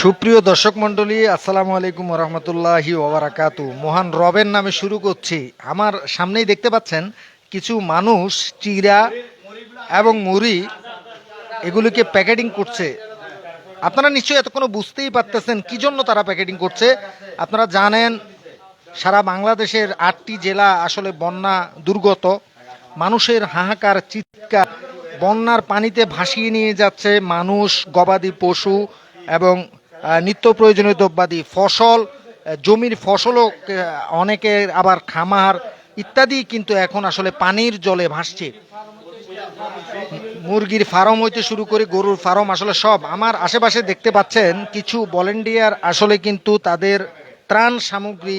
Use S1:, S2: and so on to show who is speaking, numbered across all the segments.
S1: সুপ্রিয় দর্শক মণ্ডলী, আসসালামু আলাইকুম রহমতুল্লাহি ওবরাকাতু। মহান রবের নামে শুরু করছি। আমার সামনেই দেখতে পাচ্ছেন কিছু মানুষ, চিরা এবং মুড়ি এগুলিকে প্যাকেটিং করছে। আপনারা নিশ্চয়ই এতক্ষণ বুঝতেই পারতেছেন কি জন্য তারা প্যাকেটিং করছে। আপনারা জানেন, সারা বাংলাদেশের আটটি জেলা আসলে বন্যা দুর্গত। মানুষের হাহাকার, চিৎকার, বন্যার পানিতে ভাসিয়ে নিয়ে যাচ্ছে মানুষ, গবাদি পশু এবং নিত্য প্রয়োজনীয় দ্রব্যাদি, ফসল জমির ফসলও অনেকের আবার খামার ইত্যাদি কিন্তু এখন আসলে পানির জলে ভাসছে। মুরগির ফার্ম হইতে শুরু করে গরুর ফার্ম আসলে সব। আমার আশেপাশে দেখতে পাচ্ছেন, কিছু ভলেন্টিয়ার আসলে কিন্তু তাদের ত্রাণ সামগ্রী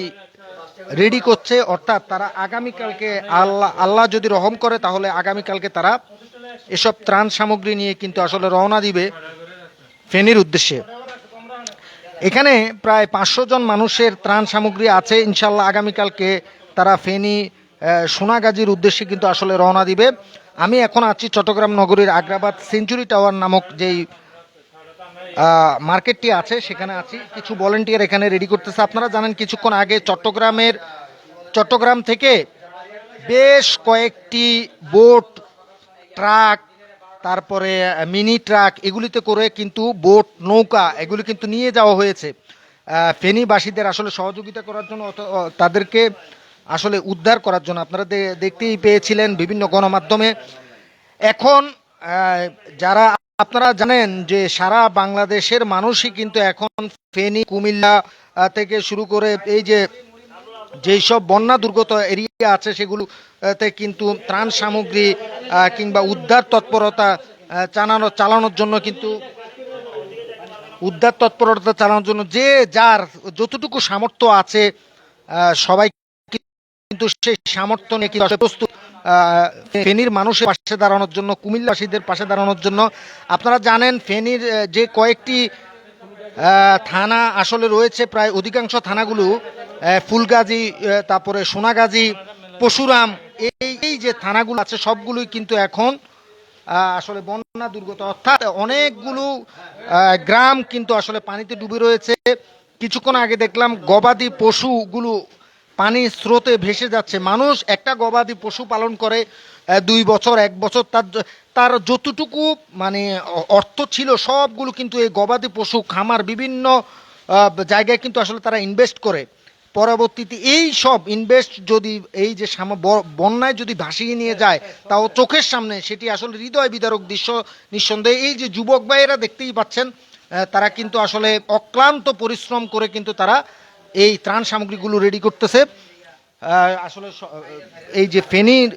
S1: রেডি করছে, অর্থাৎ তারা আগামীকালকে আল্লাহ আল্লাহ যদি রহম করে, তাহলে আগামীকালকে তারা এসব ত্রাণ সামগ্রী নিয়ে কিন্তু আসলে রওনা দিবে ফেনীর উদ্দেশ্যে। এখানে প্রায় পাঁচশো জন মানুষের ত্রাণ সামগ্রী আছে। ইনশাল্লাহ আগামীকালকে তারা ফেনী সোনাগাজীর উদ্দেশ্যে কিন্তু আসলে রওনা দিবে। আমি এখন আছি চট্টগ্রাম নগরীর আগ্রাবাদ সেঞ্চুরি টাওয়ার নামক যেই মার্কেটটি আছে, সেখানে আছি। কিছু ভলেন্টিয়ার এখানে রেডি করতেছে। আপনারা জানেন কিছুক্ষণ আগে চট্টগ্রামের, চট্টগ্রাম থেকে বেশ কয়েকটি বোট ট্রাক তারপরে মিনি ট্রাক এগুলিতে করে কিন্তু বোট নৌকা, এগুলি কিন্তু নিয়ে যাওয়া হয়েছে। ফেনীবাসীদের আসলে সহযোগিতা করার জন্য তাদেরকে আসলে উদ্ধার করার জন্য আপনারা দেখতেই পেয়েছিলেন বিভিন্ন গণমাধ্যমে। এখন যারা আপনারা জানেন যে সারা বাংলাদেশের মানুষই কিন্তু এখন ফেনী, কুমিল্লা থেকে শুরু করে এই যে যেই সব বন্যা দুর্গত এরিয়া আছে সেগুলোতে কিন্তু ত্রাণ সামগ্রী কিংবা উদ্ধার তৎপরতা চালানো, চালানোর জন্য কিন্তু, উদ্ধার তৎপরতা চালানোর জন্য যে যার যতটুকু সামর্থ্য আছে সবাই কিন্তু সেই সামর্থ্য নিয়ে কিন্তু প্রস্তুত ফেনীর মানুষের পাশে দাঁড়ানোর জন্য, কুমিল্লাবাসীদের পাশে দাঁড়ানোর জন্য। আপনারা জানেন, ফেনীর যে কয়েকটি থানা আসলে রয়েছে, প্রায় অধিকাংশ থানাগুলো ফুলগাজী তারপরে সোনাগাজী, পশুরাম, এই এই যে থানাগুলো আছে, সবগুলোই কিন্তু এখন আসলে বন্যা দুর্গত। অর্থাৎ অনেকগুলো গ্রাম কিন্তু আসলে পানিতে ডুবে রয়েছে। কিছুক্ষণ আগে দেখলাম গবাদি পশুগুলো পানির স্রোতে ভেসে যাচ্ছে। মানুষ একটা গবাদি পশু পালন করে দুই বছর, এক বছর, তার তার যতটুকু মানে অর্থ ছিল, সবগুলো কিন্তু এই গবাদি পশু খামার বিভিন্ন জায়গায় কিন্তু আসলে তারা ইনভেস্ট করে। পরবর্তীতে এই সব ইনভেস্ট যদি এই যে বন্যায় যদি ভাসিয়ে নিয়ে যায়, তাও চোখের সামনে, সেটি আসলে হৃদয় বিদারক দৃশ্য নিঃসন্দেহে। এই যে যুবক ভাইয়েরা দেখতেই পাচ্ছেন তারা কিন্তু আসলে অক্লান্ত পরিশ্রম করে কিন্তু তারা এই ত্রাণ সামগ্রীগুলো রেডি করতেছে। আসলে এই যে ফেনীর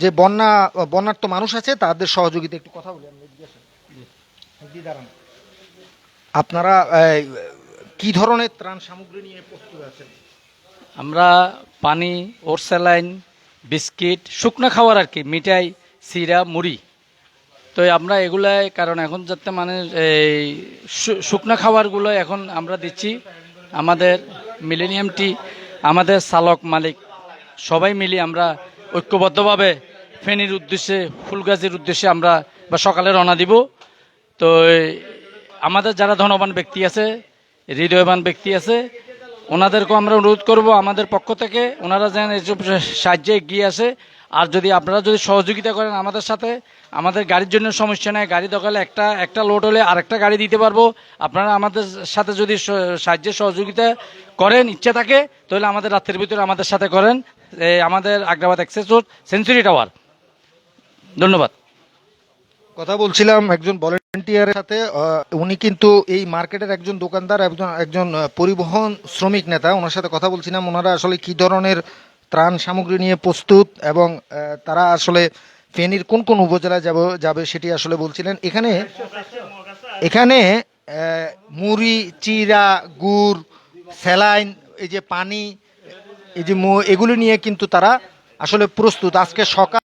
S1: যে বন্যা, বন্যার্ত মানুষ আছে, তাদের সহযোগিতা একটু কথা বলি। আপনারা কি ধরনের ত্রাণ সামগ্রী নিয়ে প্রস্তুত আছেন?
S2: আমরা পানি ওরস্যালাইন বিস্কিট, শুকনো খাবার আর কি, মিঠাই, সিরা, মুড়ি। তো আমরা এগুলাই কারণ এখন যাতে মানে এই শুকনো খাবারগুলো এখন আমরা দিচ্ছি। আমাদের মিলেনিয়াম টি, আমাদের চালক মালিক, সবাই মিলে আমরা ঐক্যবদ্ধভাবে ফেনীর উদ্দেশ্যে, ফুলগাজির উদ্দেশ্যে আমরা বা সকালে রওনা দিব। তো আমাদের যারা ধনবান ব্যক্তি আছে হৃদয়বান ব্যক্তি আছে। ওনাদেরকেও আমরা অনুরোধ করব, আমাদের পক্ষ থেকে ওনারা যেন এইসব সাহায্যে এগিয়ে আসে। আর যদি আপনারা যদি সহযোগিতা করেন আমাদের সাথে, আমাদের গাড়ির জন্য সমস্যা নেই, গাড়ি হলে একটা একটা লোড হলে আরেকটা গাড়ি দিতে পারব। আপনারা আমাদের সাথে যদি স- সাহায্যের সহযোগিতা করেন, ইচ্ছা থাকে, তাহলে আমাদের রাত্রের ভিতরে আমাদের সাথে করেন। আমাদের Agrabad access road, century tower. ধন্যবাদ।
S1: কথা বলছিলাম, একজন ভলেন্টিয়ারের সাথে উনি কিন্তু এই মার্কেটের একজন দোকানদার, একজন একজন পরিবহন শ্রমিক নেতা। ওনার সাথে কথা বলছিলাম, ওনারা আসলে কি ধরনের ত্রাণ সামগ্রী নিয়ে প্রস্তুত এবং তারা আসলে ফেনীর কোন কোন উপজেলায় যাব, যাবে সেটি আসলে বলছিলেন। এখানে এখানে মুড়ি, চিরা, গুড়, স্যালাইন, এই যে পানি, এই যে এগুলো নিয়ে কিন্তু তারা আসলে প্রস্তুত। আজকে সকাল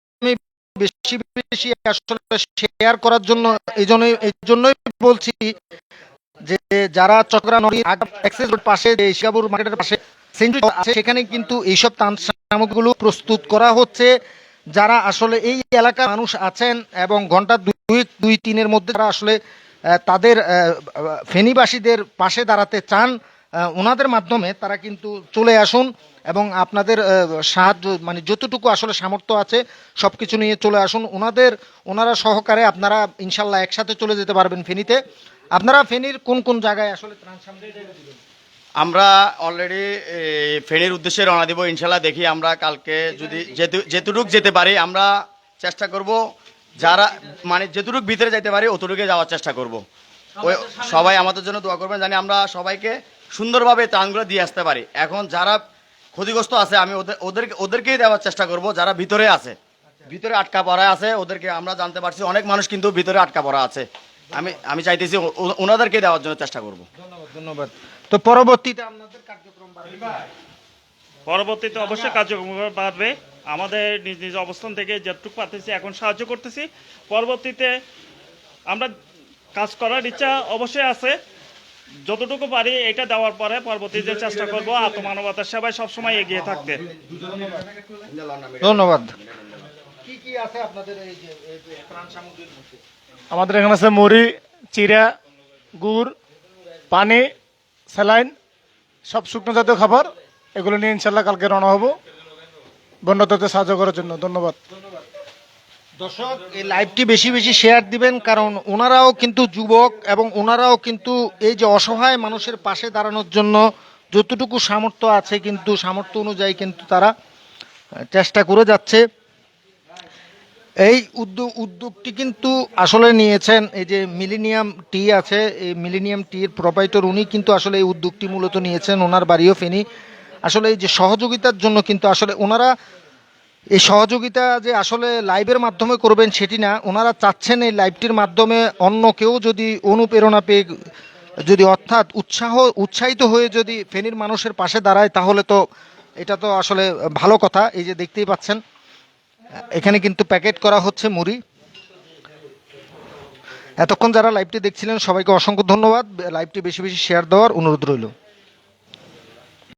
S1: বেশি বেশি আসলে শেয়ার করার জন্য, এই জন্যই এই জন্যই বলছি যে যারা চট্টগ্রাম নদী অ্যাক্সেস রোড পাশে, যে শিকাবুর মার্কেটের পাশে সেন্টুরি আছে, সেখানে কিন্তু এইসব সামগ্রীগুলো প্রস্তুত করা হচ্ছে। যারা আসলে এই এলাকার মানুষ আছেন এবং ঘণ্টা দুই দুই, তিনের মধ্যে তারা আসলে তাদের ফেনীবাসীদের পাশে দাঁড়াতে চান ওনাদের মাধ্যমে তারা কিন্তু চলে আসুন এবং আপনাদের সাহায্য মানে যতটুকু আসলে সামর্থ্য আছে সব কিছু নিয়ে চলে আসুন। ওনাদের ওনারা সহকারে আপনারা ইনশাল্লাহ একসাথে চলে যেতে পারবেন ফেনীতে। আপনারা ফেনীর কোন কোন জায়গায় আসলে ত্রাণ
S3: আমরা অলরেডি ফেনীর উদ্দেশ্যে রওনা দিব। ইনশাল্লাহ দেখি আমরা কালকে যদি যেতু- যেতুটুক যেতে পারি আমরা চেষ্টা করব যারা মানে যেতুটুক ভিতরে যেতে পারি অতটুকু যাওয়ার চেষ্টা করব। ওই সবাই আমাদের জন্য দোয়া করবেন। জানি আমরা সবাইকে সুন্দরভাবে ত্রাণগুলো দিয়ে আসতে পারি। এখন যারা ক্ষতিগ্রস্ত আছে আমি ওদের ওদেরকে ওদেরকেই দেওয়ার চেষ্টা করব যারা ভিতরে আছে। ভিতরে আটকা পড়া আছে ওদেরকে আমরা জানতে পারছি অনেক মানুষ কিন্তু ভিতরে আটকা পড়া আছে। আমি আমি চাইতেছি ওনাদেরকে দেওয়ার জন্য চেষ্টা করব।
S1: ধন্যবাদ ধন্যবাদ। তো পরবর্তীতে আপনাদের কার্যক্রম
S4: পরবর্তীতে অবশ্যই কার্যক্রম বাড়বে। আমাদের নিজ নিজ অবস্থান থেকে যেটুকু পারতেছি এখন সাহায্য করতেছি। পরবর্তীতে আমরা কাজ করার ইচ্ছা অবশ্যই আছে। যতটুকু পারি এটা দেওয়ার পরে পরবর্তীতে চেষ্টা করব আত্মমানবতার সেবায় সবসময় এগিয়ে থাকতে।
S1: ধন্যবাদ। কি কি আছে আপনাদের এই যে এই সামগ্রীর মধ্যে?
S5: আমাদের এখানে আছে মুড়ি চিরা গুড় পানি স্যালাইন সব শুকনো জাতীয় খাবার। এগুলো নিয়ে ইনশাল্লাহ কালকে রওনা হব। বন্যতাতে সাহায্য করার জন্য। ধন্যবাদ।
S1: দর্শক, এই লাইভটি বেশি বেশি শেয়ার দিবেন, কারণ ওনারাও কিন্তু যুবক এবং ওনারাও কিন্তু এই যে অসহায় মানুষের পাশে দাঁড়ানোর জন্য যতটুকু সামর্থ্য আছে কিন্তু, সামর্থ্য অনুযায়ী কিন্তু তারা চেষ্টা করে যাচ্ছে। এই উদ্যোগ উদ্যোগটি কিন্তু আসলে নিয়েছেন এই যে মিলিনিয়াম টি আছে, এই মিলিনিয়াম টির প্রোপাইটর উনি কিন্তু আসলে এই উদ্যোগটি মূলত নিয়েছেন, ওনার বাড়িও ফেনি। আসলে এই যে সহযোগিতার জন্য কিন্তু আসলে ওনারা এই সহযোগিতা যে আসলে লাইভের মাধ্যমে করবেন সেটি না। ওনারা চাচ্ছেন এই লাইভটির মাধ্যমে অন্য কেউ যদি অনুপ্রেরণা পেয়ে যদি অর্থাৎ উৎসাহ, উৎসাহিত হয়ে যদি ফেনীর মানুষের পাশে দাঁড়ায়, তাহলে তো এটা তো আসলে ভালো কথা। এই যে দেখতেই পাচ্ছেন, এখানে কিন্তু প্যাকেট করা হচ্ছে মুড়ি। এতক্ষণ যারা লাইভটি দেখছিলেন, সবাইকে অসংখ্য ধন্যবাদ। লাইভটি বেশি বেশি শেয়ার দেওয়ার অনুরোধ রইল।